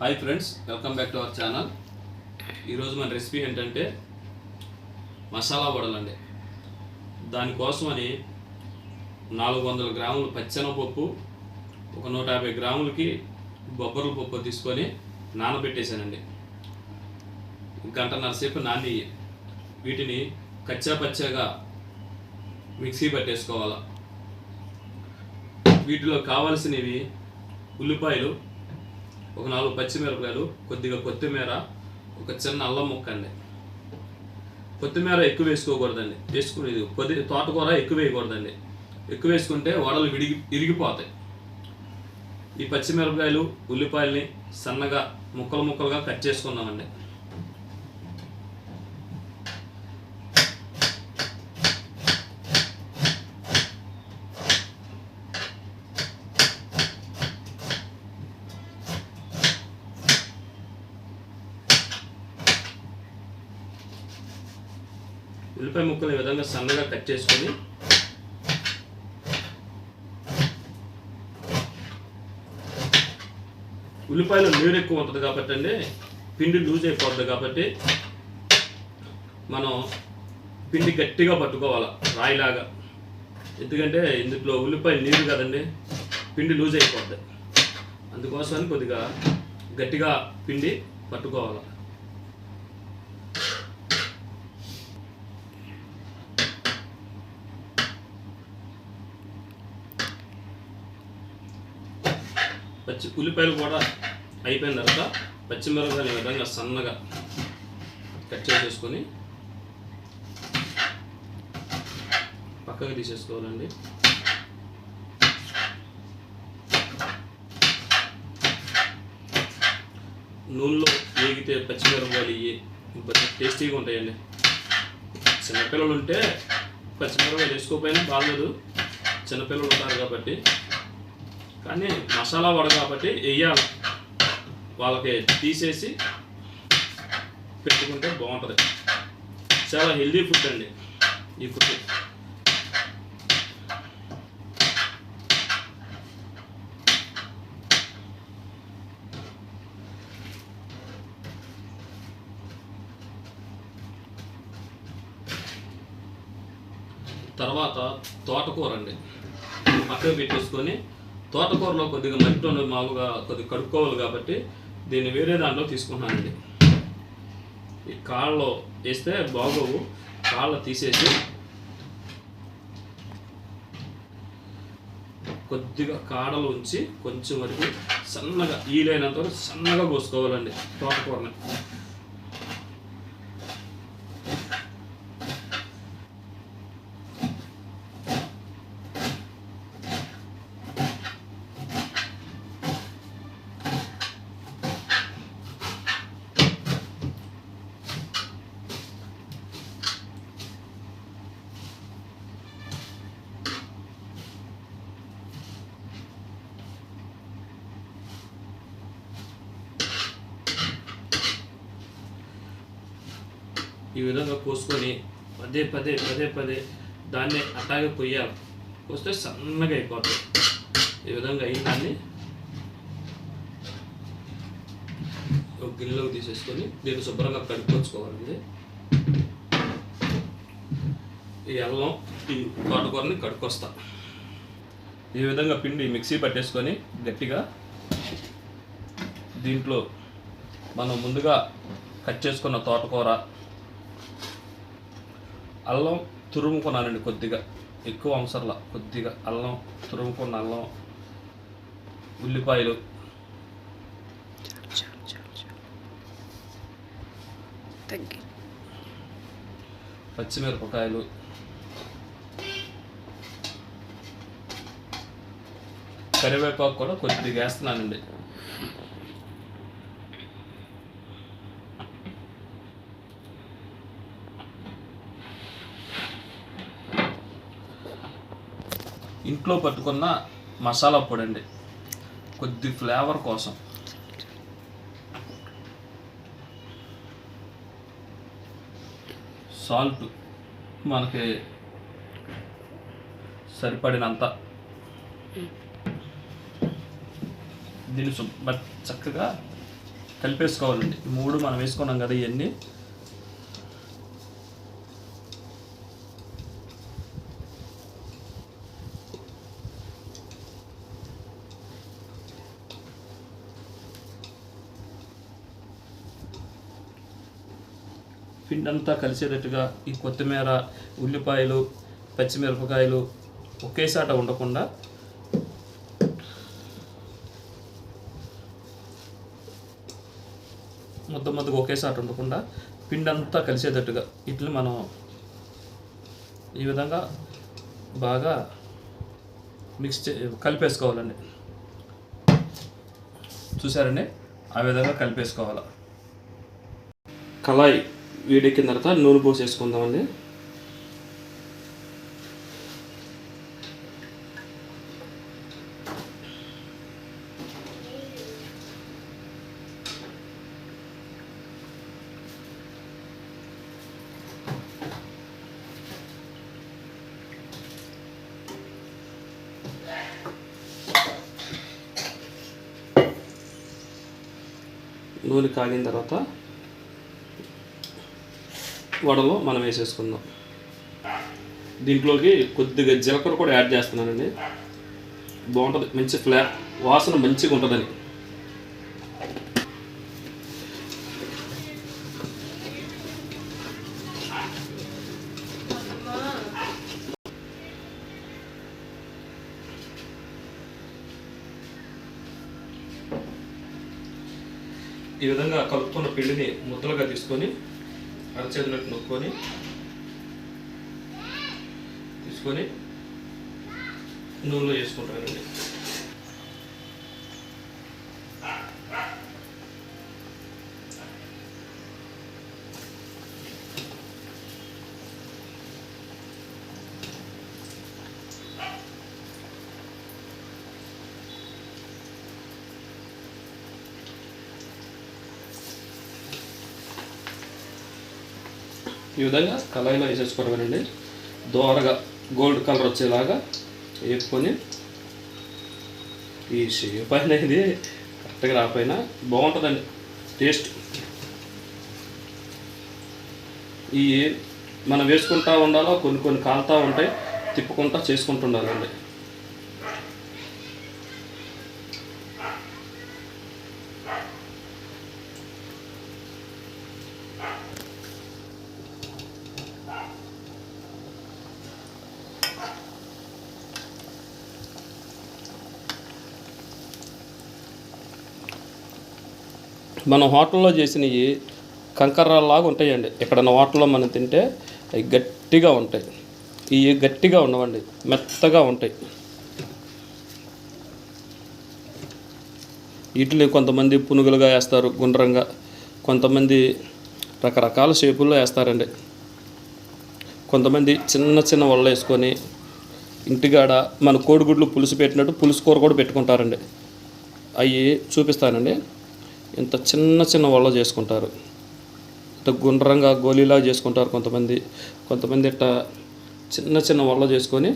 Hi friends welcome back to our channel ఈరోజు మన recipe ఏంటంటే మసాలా వడలండి. దానికోసమని నాలుగు వందల గ్రాములు పచ్చెనపప్పు ఒక నూట యాభై గ్రాములకి బొబ్బర్ల పప్పు తీసుకొని నానబెట్టేశానండి. గంట సేపు నాని వీటిని కచ్చా పచ్చగా మిక్సీ పట్టేసుకోవాలి. వీటిలో కావాల్సినవి ఉల్లిపాయలు ఒక నాలుగు పచ్చిమిరపకాయలు కొద్దిగా కొత్తిమీర ఒక చిన్న అల్లం ముక్క అండి. కొత్తిమీర ఎక్కువ వేసుకోకూడదండి. వేసుకుని కొద్ది తోటకూర ఎక్కువ వేయకూడదండి. ఎక్కువ వేసుకుంటే వడలు విడిగి విరిగిపోతాయి. ఈ పచ్చిమిరపకాయలు ఉల్లిపాయల్ని సన్నగా ముక్కలు ముక్కలుగా కట్ చేసుకున్నామండి. ఉల్లిపాయ ముక్కలు ఈ విధంగా సన్నగా కట్ చేసుకొని ఉల్లిపాయలో నీరు ఎక్కువ ఉంటుంది కాబట్టి అండి పిండి లూజ్ అయిపోతుంది కాబట్టి మనం పిండి గట్టిగా పట్టుకోవాలి రాయిలాగా. ఎందుకంటే ఇందులో ఉల్లిపాయ నీరు కదండి పిండి లూజ్ అయిపోద్ది. అందుకోసమని కొద్దిగా గట్టిగా పిండి పట్టుకోవాలి. పచ్చి ఉల్లిపాయలు కూడా అయిపోయిన తర్వాత పచ్చిమిరపకాయలు ఈ విధంగా సన్నగా కట్ చేసేసుకొని పక్కకు తీసేసుకోవాలండి. నూనెలో వేగితే పచ్చిమిరపకాయలు ఇవి టేస్టీగా ఉంటాయండి. చిన్నపిల్లలు ఉంటే పచ్చిమిరపకాయలు వేసుకోకపోయినా బాగలేదు చిన్నపిల్లలు ఉంటారు కాబట్టి కానీ మసాలా వడ కాబట్టి వేయాలి వాళ్ళకి తీసేసి పెట్టుకుంటే బాగుంటుంది. చాలా హెల్దీ ఫుడ్ అండి ఈ ఫుడ్. తర్వాత తోటకూర అండి. పక్కన పెట్టేసుకొని తోటకూరలో కొద్దిగా మట్టి ఉన్నది మామూలుగా కొద్దిగా కడుక్కోవాలి కాబట్టి దీన్ని వేరే దాంట్లో తీసుకున్నానండి ఈ కాళ్ళలో వేస్తే బాగోవు కాళ్ళ తీసేసి కొద్దిగా కాడలు ఉంచి కొంచెం వరకు సన్నగా ఈలైనంత వరకు సన్నగా కోసుకోవాలండి తోటకూరని. ఈ విధంగా కోసుకొని పదే పదే పదే పదే దాన్ని అట్లాగే కొయ్యాలి. కోస్తే సన్నగా అయిపోతుంది ఈ విధంగా అయిన దాన్ని ఒక గిన్నెలోకి తీసేసుకొని దీన్ని శుభ్రంగా కడుక్కొచ్చుకోవాలండి. ఈ అల్లం ఈ తోటకూరని కడుక్కొస్తా. ఈ విధంగా పిండి మిక్సీ పట్టేసుకొని గట్టిగా దీంట్లో మనం ముందుగా కట్ చేసుకున్న తోటకూర అల్లం తురుముకున్నానండి కొద్దిగా. ఎక్కువ అవసరంలా కొద్దిగా అల్లం తురుముకున్న అల్లం ఉల్లిపాయలు. తగ్గి. పచ్చిమిరపకాయలు. కరివేపాకు కూడా కొద్దిగా వేస్తున్నానండి. ఇంట్లో పట్టుకున్న మసాలా పొడి అండి కొద్ది ఫ్లేవర్ కోసం. సాల్ట్ మనకి సరిపడినంత. దీన్ని శుభ్ర చక్కగా కలిపేసుకోవాలండి. మూడు మనం వేసుకున్నాం కదా ఇవన్నీ పిండి అంతా కలిసేటట్టుగా ఈ కొత్తిమీర ఉల్లిపాయలు పచ్చిమిరపకాయలు ఒకేసాట ఉండకుండా ముద్ద ముద్దగా ఒకేసాట ఉండకుండా పిండి అంతా కలిసేటట్టుగా ఇట్లా మనం ఈ విధంగా బాగా మిక్స్ చే కలిపేసుకోవాలండి. చూసారండి? ఆ విధంగా కలిపేసుకోవాలి. కళాయి. వేడెక్కిన తర్వాత నూనె పోసేసుకుందామండి. నూనె కాగిన తర్వాత వడలో మనం వేసేసుకుందాం. దీంట్లోకి కొద్దిగా జీలకర్ర కూడా యాడ్ చేస్తున్నానండి. బాగుంటుంది మంచి ఫ్లే వాసన మంచిగా ఉంటుందని. ఈ విధంగా కలుపుతున్న పిండిని ముద్దలుగా తీసుకొని అరచేతులకు నొక్కొని తీసుకొని నూనెలో వేసుకుంటానండి. ఈ విధంగా కళాయిలో వేసేసుకోవడమేనండి దోరగా గోల్డ్ కలర్ వచ్చేలాగా వేసుకొని ఈ షేప్ అనేది కరెక్ట్గా రాకపోయినా బాగుంటుందండి. టేస్ట్. ఈ మనం వేసుకుంటా ఉండాలో కొన్ని కొన్ని కాలుతూ ఉంటాయి తిప్పుకుంటా చేసుకుంటుండాలండి మనం హోటల్లో చేసినవి కంకర్రాలాగా ఉంటాయండి. ఎక్కడన్నా హోటల్లో మనం తింటే అవి గట్టిగా ఉంటాయి. ఇవి గట్టిగా ఉండవండి. మెత్తగా ఉంటాయి. వీటిని కొంతమంది పునుగులుగా వేస్తారు గుండ్రంగా. కొంతమంది రకరకాల షేపుల్లో వేస్తారండి. కొంతమంది చిన్న చిన్న వల్ల వేసుకొని ఇంటికాడ మన కోడిగుడ్లు పులుసు పెట్టినట్టు పులుసు కూర కూడా పెట్టుకుంటారండి. అవి చూపిస్తానండి. ఇంత చిన్న చిన్న వల్ల చేసుకుంటారు. ఇంత గుండ్రంగా గోళీలా చేసుకుంటారు కొంతమంది. కొంతమంది ఇట్ట చిన్న చిన్న వల్ల చేసుకొని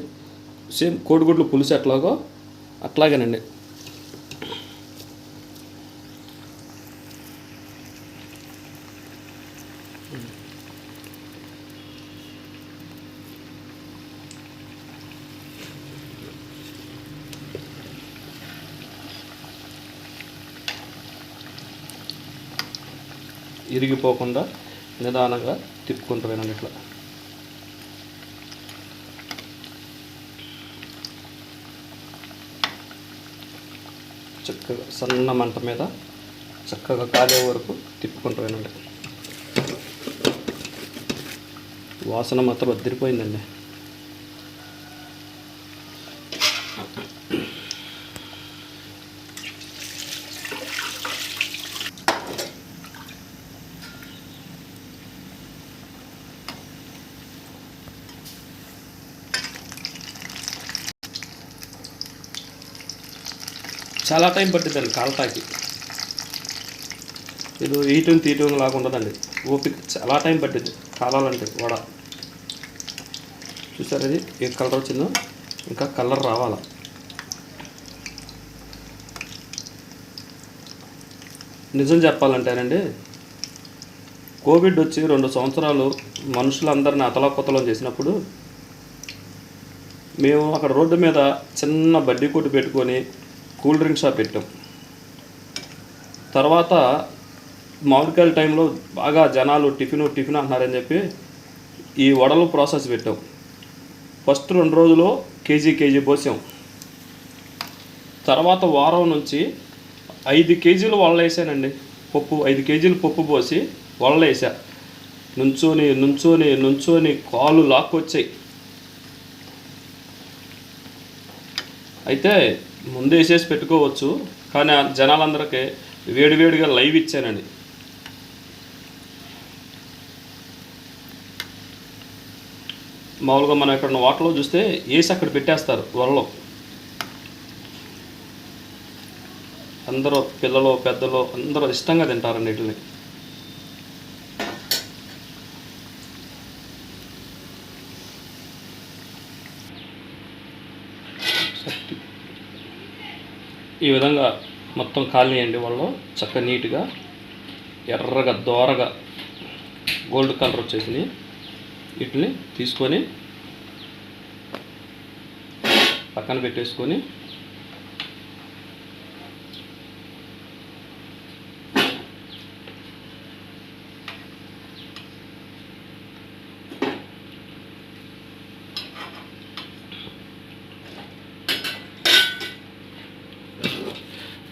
సేమ్ కోడిగుడ్లు పులుసు ఎట్లాగో అట్లాగేనండి. విరిగిపోకుండా నిదానంగా తిప్పుకుంటూ పోయినాను ఇట్లా. చక్కగా సన్న మంట మీద చక్కగా కాలే వరకు తిప్పుకుంటూ పోయినండి వాసన మాత్రం అద్దరిపోయిందండి. చాలా టైం పట్టిద్దండి కాలతాకి. ఇది ఈటం తీయటం లాగా ఉండదండి. ఓపిక చాలా టైం పట్టిద్ది కాలాలంటే వడ చూసారు ఇది? ఏ కలర్ వచ్చిందో? ఇంకా కలర్ రావాలా? నిజం చెప్పాలంటేనండి కోవిడ్ వచ్చి రెండు సంవత్సరాలు మనుషులందరిని అతలాకుతలం చేసినప్పుడు మేము అక్కడ రోడ్డు మీద చిన్న బడ్డీ కొట్టు పెట్టుకొని కూల్ డ్రింక్సా షాప్ పెట్టాం. తర్వాత మామిడికాయల టైంలో బాగా జనాలు టిఫిన్ టిఫిన్ అంటున్నారని చెప్పి ఈ వడలు ప్రాసెస్ పెట్టాం. ఫస్ట్ రెండు రోజులు కేజీ కేజీ పోసాం. తర్వాత వారం నుంచి ఐదు కేజీలు వడలేసానండి పప్పు ఐదు కేజీలు పప్పు పోసి వడలేసా నుంచోని నుంచొని నుంచొని నుంచొని కాలు లాక్కొచ్చాయి. అయితే ముందు వేసేసి పెట్టుకోవచ్చు కానీ జనాలందరికీ వేడివేడిగా లైవ్ ఇచ్చానండి. మామూలుగా మనం ఎక్కడ వాటర్లో చూస్తే వేసి అక్కడ పెట్టేస్తారు వరలో. అందరూ పిల్లలు పెద్దలు అందరూ ఇష్టంగా తింటారండి వీటిని. ఈ విధంగా మొత్తం కాలనీయండి వాళ్ళు చక్కగా నీట్గా ఎర్రగా దోరగా గోల్డ్ కలర్ వచ్చేసింది వీటిని తీసుకొని పక్కన పెట్టేసుకొని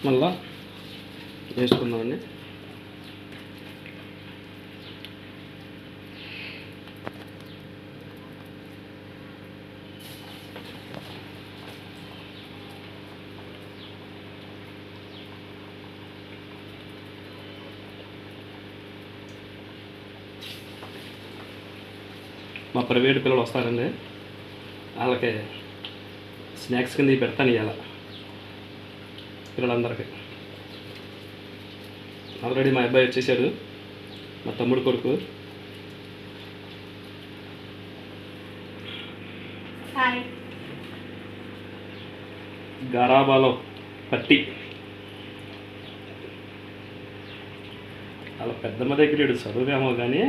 మళ్ళా వేసుకుందామండి. మా ప్రైవేట్ పిల్లలు వస్తారండి. వాళ్ళకి స్నాక్స్ కింద పెడతాను ఇలా పిల్లలందరికీ ఆల్రెడీ మా అబ్బాయి వచ్చేసాడు. మా తమ్ముడు కొడుకు. గారాబాలో పట్టి. అలా పెద్దమ్మ దగ్గర ఈడు చదువువేమో కానీ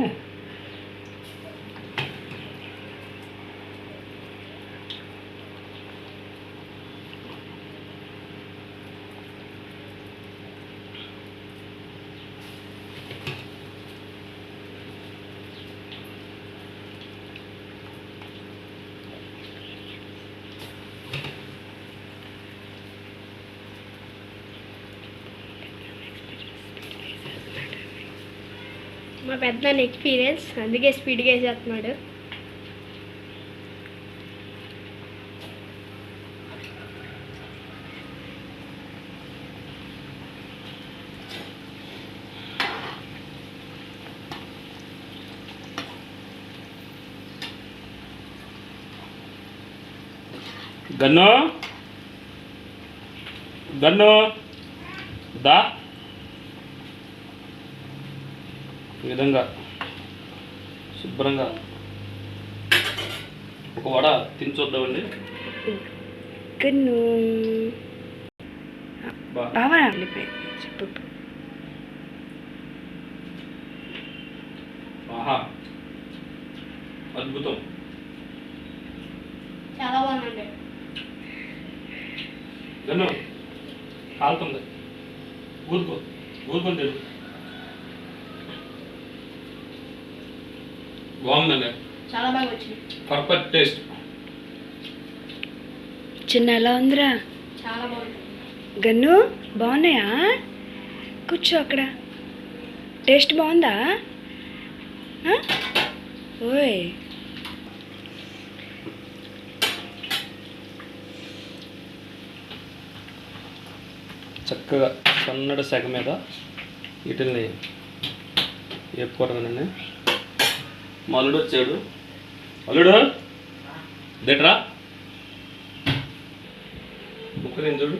పెద్ద ఎక్స్పీరియన్స్ అందుకే స్పీడ్గా వేసేస్తున్నాడు గన్ను? గన్ను? దా ఈ విధంగా శుభ్రంగా ఒక వడ తిని చూద్దామండి కన్ను. బా. బాగా వెళ్ళిపోయి చెప్పు. ఆహా. అద్భుతం. చాలా బాగుందండి. గన్ను కాలుతుంది. ఊరుకో ఊరుకొని తిరు బాగుందండి. చాలా బాగా వచ్చింది. Perfect taste. చిన్న ఎలా ఉందిరా. చాలా బాగుంది గన్ను బాగున్నాయా? కూర్చో అక్కడ. టేస్ట్ బాగుందా? ఆ? ఓయ్. చక్కగా సన్నటి శాఖ మీద వీటిల్ని వేపుకోవడమేనండి మా అల్లుడు వచ్చాడు. అల్లుడు దేట్రా ముక్క నేను చూడు.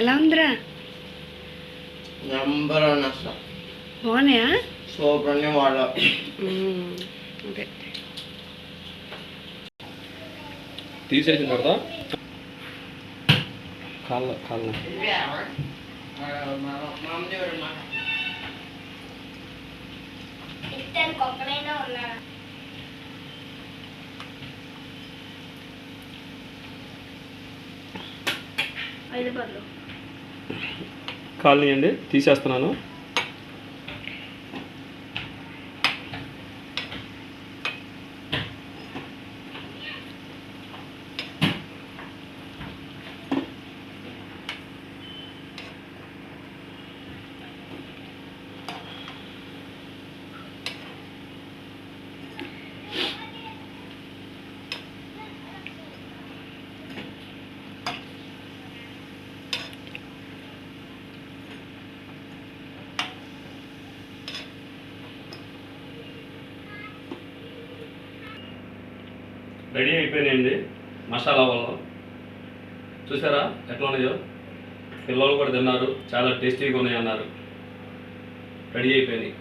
ఎలా ఉందిరా? నెంబర్ వన్ అసలు. బాగున్నాయా? సూపర్ అని వాళ్ళు తీసేసిన తర్వాత కాళ్ళ కాళ్ళ. కాళ్ళని అండి తీసేస్తున్నాను. రెడీ అయిపోయినాయండి మసాలా వల్ల చూసారా? ఎట్లా ఉన్నాయో? పిల్లలు కూడా తిన్నారు. చాలా టేస్టీగా ఉన్నాయి అన్నారు రెడీ అయిపోయినాయి.